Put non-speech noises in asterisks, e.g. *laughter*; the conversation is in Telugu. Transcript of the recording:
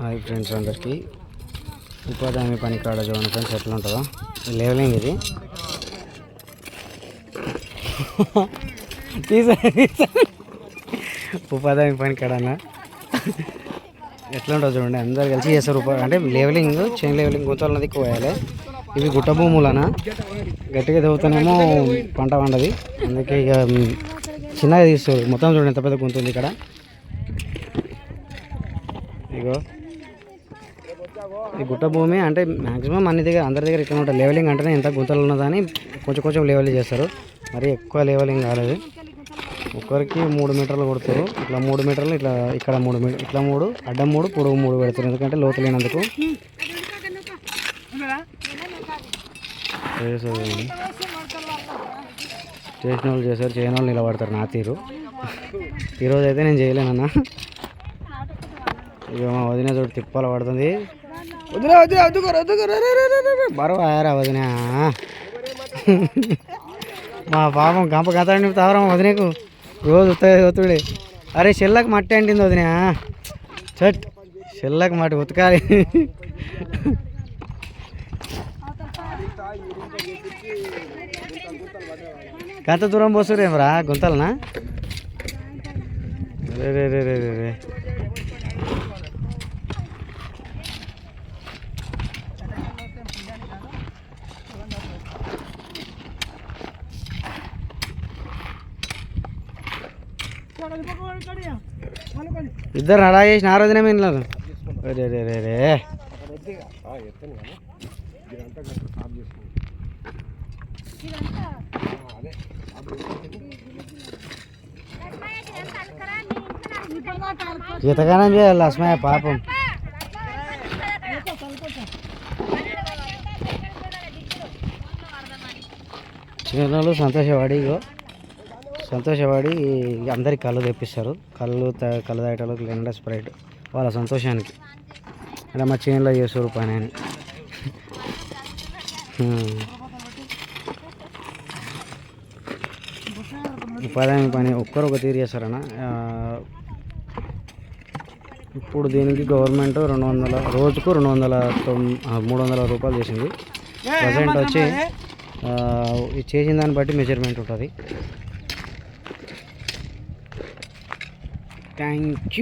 హాయ్ ఫ్రెండ్స్ అందరికీ. ఉపాధి హామీ పని కాడ చూడండి ఫ్రెండ్స్ ఎట్లా ఉంటుందో. లేవలింగ్ ఇది. *laughs* ఉపాధి హామీ పని కాడ అన్న. ఎట్లా ఉంటుందో చూడండి అందరు కలిసి చేస్తారు ఉపాధి అంటే లేవలింగ్ చైన్ లేవలింగ్ గుంతలన్నది కోయాలి ఇవి గుట్ట భూములన గట్టిగా తవ్వుతానేమో పంట పండది. అందుకే ఇక చిన్నగా తీస్తారు. మొత్తం చూడండి ఎంత పెద్ద గుంత ఉంది ఇక్కడ. ఇగో. ఈ గుట్ట భూమి అంటే మ్యాక్సిమం అన్ని దగ్గర అందరి దగ్గర ఇక్కడ ఉంటుంది. లెవెలింగ్ అంటేనే ఎంత గుంతలు ఉన్నదని కొంచెం కొంచెం లెవెలింగ్ చేస్తారు. మరి ఎక్కువ లెవెలింగ్ కాలేదు. ఒక్కరికి మూడు మీటర్లు కొడతారు ఇట్లా మూడు మీటర్లు ఇట్లా ఇక్కడ మూడు మీటర్ ఇట్లా మూడు అడ్డం మూడు పొడుగు మూడు పెడతారు ఎందుకంటే లోతు లేనందుకు. చేసిన వాళ్ళు చేశారు చేయని వాళ్ళు నిలబడతారు. నా తీరు. ఈరోజు అయితే నేను చేయలేనన్నా. ఇక మా వదిన చోటు తిప్పాల పడుతుంది. వదిలే వదిన వద్దుకోరు వద్దుకోరు బరువు ఆయారా వదిన? మా పాపం గంప గత తావరం వదినకు? రోజు ఉత్తగా ఒత్తుడే అరే చెల్లకు మట్టి అంటింది వదిన. చట్ చెల్లకు మట్టి ఉతకాలి. గంత దూరం పోసురేమరా గుంతలనా? రే రే రే రే రే రే ఇద్దరు అలా చేసిన ఆ రోజునే మీ రే రే రే రే ఈతగానం చేయాలి అస్మాయ పాపం. చిన్నలు సంతోషపడి ఇగో. సంతోషపడి అందరికి కళ్ళు తెప్పిస్తారు. కళ్ళు కళ్ళు తాగేటోళ్ళకి లెండా స్ప్రైట్. వాళ్ళ సంతోషానికి. ఇలా మా చేనులో చేస్తారు పని అని. ఉపాధి పని ఒక్కరు ఒక తీరు చేస్తారన్న. ఇప్పుడు దీనికి గవర్నమెంట్ రెండు వందల రోజుకు రెండు వందల మూడు వందల రూపాయలు చేసింది. ప్రజెంట్ వచ్చి చేసిన దాన్ని బట్టి మెజర్మెంట్ ఉంటుంది. Thank you.